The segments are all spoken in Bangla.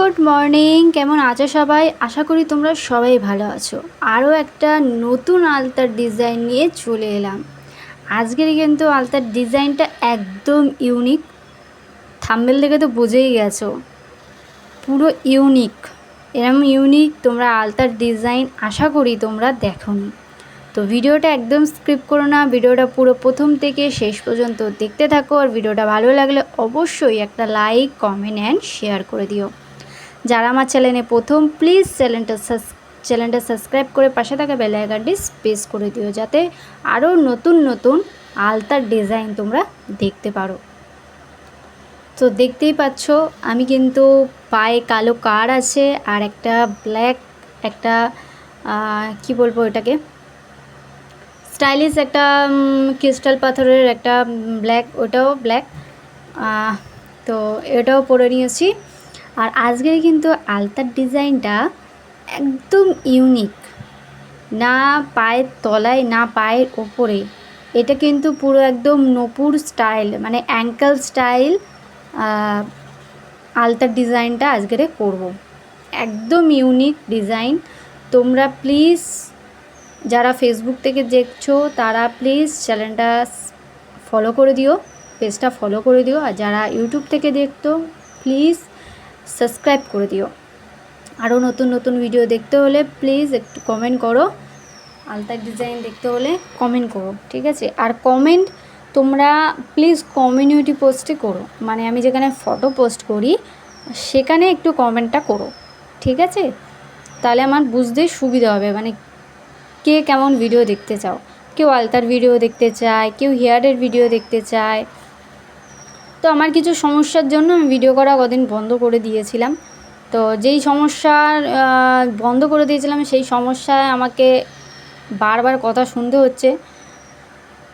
Good morning. কেমন আছো সবাই? আশা করি তোমরা সবাই ভালো আছো। আরও একটা নতুন আলতার ডিজাইন নিয়ে চলে এলাম। আজকের কিন্তু আলতার ডিজাইনটা একদম ইউনিক। থাম্বেল দেখে তো বুঝেই গেছো। পুরো ইউনিক। এরম ইউনিক তোমরা আলতার ডিজাইন আশা করি তোমরা দেখোনি। তো ভিডিওটা একদম স্ক্রিপ্ট করো না। ভিডিওটা পুরো প্রথম থেকে শেষ পর্যন্ত দেখতে থাকো। আর ভিডিওটা ভালো লাগলে অবশ্যই একটা লাইক, কমেন্ট, অ্যান্ড শেয়ার করে দিও। যারা আমার চ্যানেলে প্রথম প্লিজ চ্যানেলটা চ্যানেলটা সাবস্ক্রাইব করে পাশে থাকা বেল স্পেস করে দিও, যাতে আরও নতুন নতুন আলতার ডিজাইন তোমরা দেখতে পারো। তো দেখতেই পাচ্ছ, আমি কিন্তু পায়ে কালো কার আছে আর একটা ব্ল্যাক একটা কি বলব এটাকে? স্টাইলিশ একটা ক্রিস্টাল পাথরের একটা ব্ল্যাক ওটাও ব্ল্যাক তো এটাও পরে নিয়েছি। আর আজকের কিন্তু আলতার ডিজাইনটা একদম ইউনিক না পায়ের তলায়, না পায়ের ওপরে। এটা কিন্তু পুরো একদম নপুর স্টাইল মানে অ্যাঙ্কেল স্টাইল আলতার ডিজাইনটা আজকেরে করব। একদম ইউনিক ডিজাইন তোমরা প্লিজ যারা ফেসবুক থেকে দেখছ, তারা প্লিজ চ্যানেলটা ফলো করে দিও পেজটা ফলো করে দিও। আর যারা ইউটিউব থেকে দেখতো প্লিজ সাবস্ক্রাইব করে দিও। আরও নতুন নতুন ভিডিও দেখতে হলে প্লিজ একটু কমেন্ট করো। আলতার ডিজাইন দেখতে হলে কমেন্ট করো, ঠিক আছে? আর কমেন্ট তোমরা প্লিজ কমিউনিটি পোস্টে করো। মানে আমি যেখানে ফটো পোস্ট করি, সেখানে একটু কমেন্টটা করো, ঠিক আছে? তাহলে আমার বুঝতে সুবিধা হবে। মানে কে কেমন ভিডিও দেখতে চাও? কেউ আলতার ভিডিও দেখতে চায়, কেউ হেয়ারের ভিডিও দেখতে চায় আমার কিছু সমস্যার জন্য আমি ভিডিও করা কদিন বন্ধ করে দিয়েছিলাম। তো যেই সমস্যার বন্ধ করে দিয়েছিলাম, সেই সমস্যায় আমাকে বারবার কথা শুনতে হচ্ছে।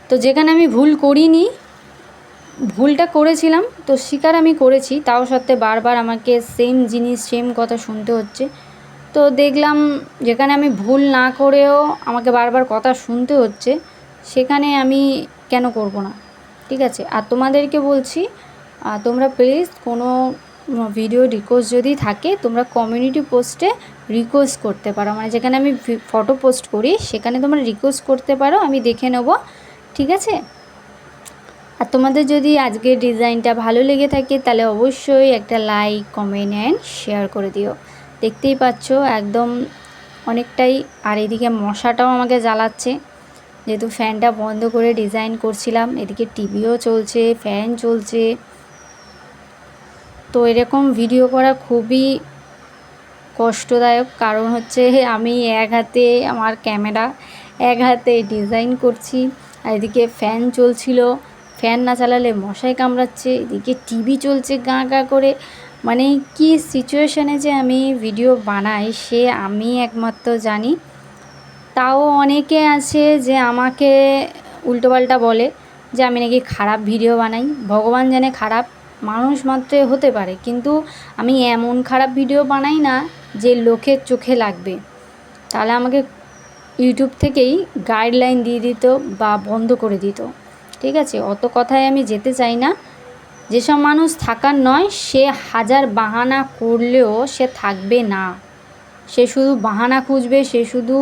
তো যেখানে আমি ভুল করিনি, ভুলটা করেছিলাম, তো স্বীকার আমি করেছি, তাও সত্ত্বে বারবার আমাকে সেম জিনিস সেম কথা শুনতে হচ্ছে। তো দেখলাম যেখানে আমি ভুল না করেও আমাকে বারবার কথা শুনতে হচ্ছে, সেখানে আমি কেন করব না? ঠিক আছে? আর তোমাদেরকে বলছি তোমরা প্লিজ কোনো ভিডিও রিকোয়েস্ট যদি থাকে, তোমরা কমিউনিটি পোস্টে রিকোয়েস্ট করতে পারো। মানে যেখানে আমি ফটো পোস্ট করি, সেখানে তোমরা রিকোয়েস্ট করতে পারো, আমি দেখে নেব। ঠিক আছে? আর তোমাদের যদি আজকের ডিজাইনটা ভালো লেগে থাকে, তাহলে অবশ্যই একটা লাইক কমেন্ট অ্যান্ড শেয়ার করে দিও। দেখতেই পাচ্ছ, একদম অনেকটাই, আর এদিকে মশাটাও আমাকে জ্বালাচ্ছে। যেহেতু ফ্যানটা বন্ধ করে ডিজাইন করছিলাম, এদিকে টিভিও চলছে, ফ্যান চলছে। তো এরকম ভিডিও করা খুবই কষ্টদায়ক, কারণ হচ্ছে আমি এক হাতে আমার ক্যামেরা, এক হাতে ডিজাইন করছি, আর এদিকে ফ্যান চলছিল। ফ্যান না চালালে মশাই কামড়াচ্ছে, এদিকে টিভি চলছে গাঁ গাঁ করে। মানে কি সিচুয়েশানে যে আমি ভিডিও বানাই, সে আমি একমাত্র জানি। তাও অনেকে আছে যে আমাকে উল্টোপাল্টা বলে যে আমি নাকি খারাপ ভিডিও বানাই। ভগবান জানে খারাপ মানুষ মাত্রে হতে পারে। কিন্তু আমি এমন খারাপ ভিডিও বানাই না যে লোকের চোখে লাগবে। তাহলে আমাকে ইউটিউব থেকেই গাইডলাইন দিয়ে দিত বা বন্ধ করে দিত। ঠিক আছে? অত কথায় আমি যেতে চাই না। যেসব মানুষ থাকার নয়, সে হাজার বাহানা করলেও সে থাকবে না। সে শুধু বাহানা খুঁজবে, সে শুধু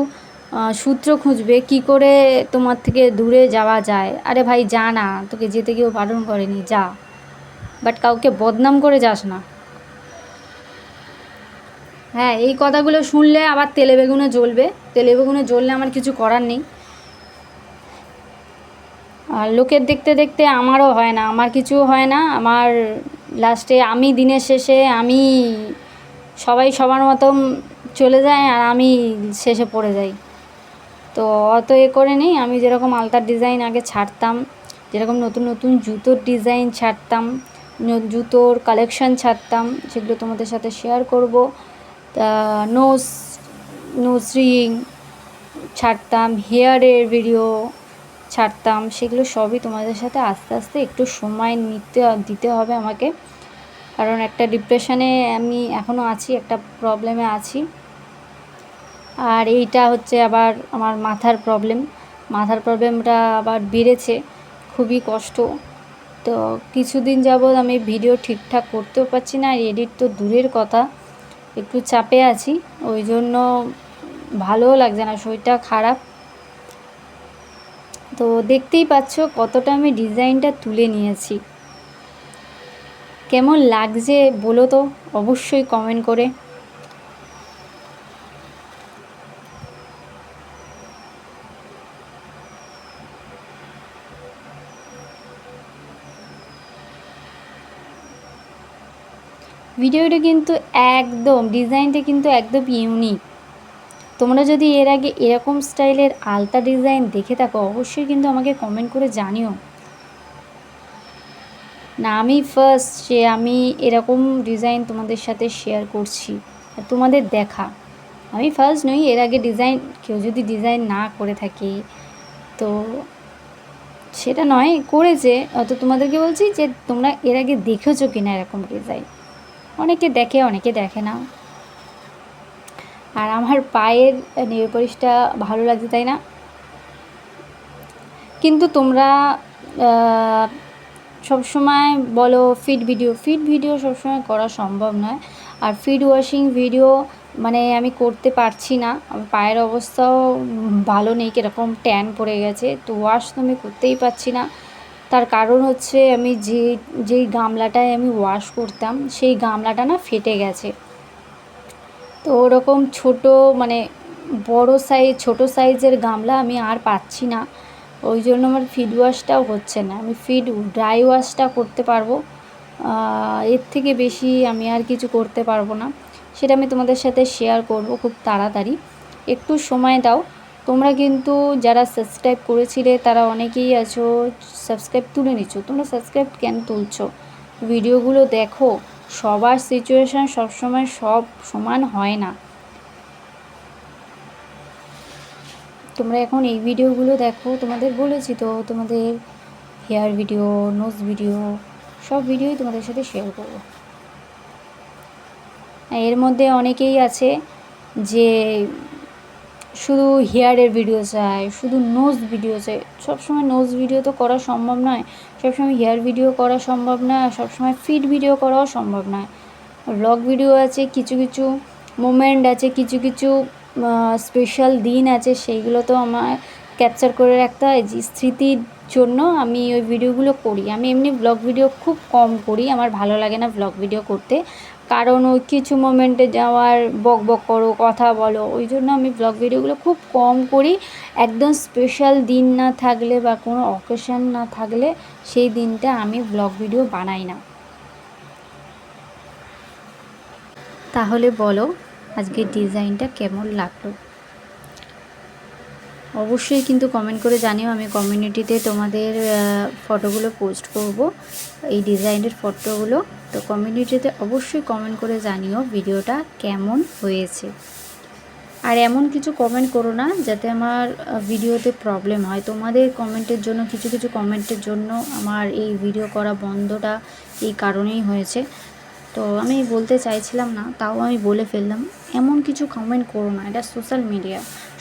সূত্র খুঁজবে, কি করে তোমার থেকে দূরে যাওয়া যায়। আরে ভাই, যা না, তোকে যেতে কেউ বারণ করেনি, যা। বাট কাউকে বদনাম করে যাস না। হ্যাঁ এই কথাগুলো শুনলে আবার তেলে বেগুনে জ্বলবে। তেলে বেগুনে জ্বললে আমার কিছু করার নেই। আর লোকের দেখতে দেখতে আমারও হয় না, আমার কিছু হয় না। আমার লাস্টে আমি দিনের শেষে আমি সবাই সবার মতন চলে যায় আর আমি শেষে পড়ে যাই। তো অত এ করে নেই। আমি যেরকম আলতার ডিজাইন আগে ছাড়তাম, যেরকম নতুন নতুন জুতোর ডিজাইন ছাড়তাম জুতোর কালেকশান ছাড়তাম, সেগুলো তোমাদের সাথে শেয়ার করব। তা নোজ নোজ রিং ছাড়তাম হেয়ারের ভিডিও ছাড়তাম, সেগুলো সবই তোমাদের সাথে আস্তে আস্তে একটু সময় নিতে, দিতে হবে আমাকে। কারণ একটা ডিপ্রেশনে আমি এখনও আছি, একটা প্রবলেমে আছি। আর এইটা হচ্ছে আবার আমার মাথার প্রবলেম মাথার প্রবলেমটা আবার বেড়েছে, খুবই কষ্ট। তো কিছুদিন যাবৎ আমি ভিডিও ঠিকঠাক করতেও পারছি না এডিট তো দূরের কথা, একটু চাপে আছি। ওই জন্য ভালোও লাগছে না, শরীরটা খারাপ। তো দেখতেই পাচ্ছ কতটা আমি ডিজাইনটা তুলে নিয়েছি। কেমন লাগছে বলো তো, অবশ্যই কমেন্ট করে। ভিডিওটা কিন্তু একদম, ডিজাইনটা কিন্তু একদম ইউনিক তোমরা যদি এর আগে এরকম স্টাইলের আলতা ডিজাইন দেখে থাকো, অবশ্যই কিন্তু আমাকে কমেন্ট করে জানিও। না, আমি ফার্স্ট যে আমি এরকম ডিজাইন তোমাদের সাথে শেয়ার করছি আর তোমাদের দেখা। আমি ফার্স্ট নই, এর আগে ডিজাইন কেউ যদি ডিজাইন না করে থাকে, তো সেটা নয়, করেছে। তো তোমাদেরকে বলছি যে তোমরা এর আগে দেখেছ কিনা এরকম ডিজাইন অনেকে দেখে অনেকে দেখে না। আর আমার পায়ের নেলপলিশটা ভালো লাগছে, তাই না? কিন্তু তোমরা সবসময় বলো ফিট ভিডিও ফিট ভিডিও সবসময় করা সম্ভব নয়। আর ফিড ওয়াশিং ভিডিও মানে আমি করতে পারছি না। আমার পায়ের অবস্থাও ভালো নেই, কীরকম ট্যান পড়ে গেছে। তো ওয়াশ তো আমি করতেই পারছি না। তার কারণ হচ্ছে আমি যে, যেই গামলাটায় আমি ওয়াশ করতাম, সেই গামলাটা না ফেটে গেছে। তো ওরকম ছোট মানে বড় সাইজ, ছোট সাইজের গামলা আমি আর পাচ্ছি না। ওই জন্য আমার ফিড ওয়াশটাও হচ্ছে না। আমি ফিড ড্রাই ওয়াশটা করতে পারব। এর থেকে বেশি আমি আর কিছু করতে পারব না। সেটা আমি তোমাদের সাথে শেয়ার করব খুব তাড়াতাড়ি। একটু সময় দাও। তোমরা কিন্তু যারা সাবস্ক্রাইব করেছিলে, তারা অনেকেই আছো সাবস্ক্রাইব তুলে নিচ্ছ তোমরা সাবস্ক্রাইব কেন তুলছো? ভিডিওগুলো দেখো, সবার সিচুয়েশান সবসময় সব সমান হয় না। তোমরা এখন এই ভিডিওগুলো দেখো, তোমাদের বলেছি তো, তোমাদের হেয়ার ভিডিও নোজ ভিডিও সব ভিডিওই তোমাদের সাথে শেয়ার করব। এর মধ্যে অনেকেই আছে যে শুধু হেয়ারের ভিডিও চায় শুধু নোজ ভিডিও চাই সবসময় নোজ ভিডিও তো করা সম্ভব নয়, সবসময় হেয়ার ভিডিও করা সম্ভব নয় সবসময় ফিট ভিডিও করাও সম্ভব নয়। ব্লগ ভিডিও আছে, কিছু কিছু মোমেন্ট আছে, কিছু কিছু স্পেশাল দিন আছে, সেইগুলো তো আমার ক্যাপচার করে রাখতে হয়। যে স্মৃতির জন্য আমি ওই ভিডিওগুলো করি। আমি এমনি ব্লগ ভিডিও খুব কম করি, আমার ভালো লাগে না ব্লগ ভিডিও করতে। কারণ ওই কিছু মোমেন্টে যাওয়ার, বক বক করো, কথা বলো, ওই জন্য আমি ব্লগ ভিডিওগুলো খুব কম করি। একদম স্পেশাল দিন না থাকলে বা কোনো অকেশন না থাকলে সেই দিনটা আমি ব্লগ ভিডিও বানাই না। তাহলে বলো, আজকের ডিজাইনটা কেমন লাগল? অবশ্যই কিন্তু কমেন্ট করে জানিও, আমি কমিউনিটিতে তোমাদের ফটোগুলো পোস্ট করব, এই ডিজাইনের ফটোগুলো তো কমিউনিটিতে অবশ্যই কমেন্ট করে জানিও ভিডিওটা কেমন হয়েছে। আর এমন কিছু কমেন্ট করো না, যাতে আমার ভিডিওতে প্রবলেম হয়। তোমাদের কমেন্টের জন্য, কিছু কিছু কমেন্টের জন্য আমার এই ভিডিও করা বন্ধটা এই কারণেই হয়েছে। তো আমি বলতে চাইছিলাম না, তাও আমি বলে ফেললাম। এমন কিছু কমেন্ট করো না, এটা সোশ্যাল মিডিয়া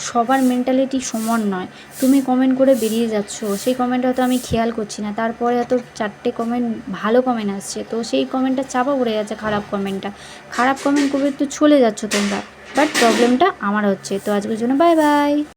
সবার মেন্টালিটি সমান নয়। তুমি কমেন্ট করে বেরিয়ে যাচ্ছ, সেই কমেন্ট হয়তো আমি খেয়াল করছি না, তারপরে এত চারটে কমেন্ট ভালো কমেন্ট আসছে, তো সেই কমেন্টটা চাপা পড়ে যাচ্ছে খারাপ কমেন্টটা খারাপ কমেন্ট করবে তো চলে যাচ্ছ তোমরা বাট প্রবলেমটা আমার হচ্ছে। তো আজকের জন্য বাই বাই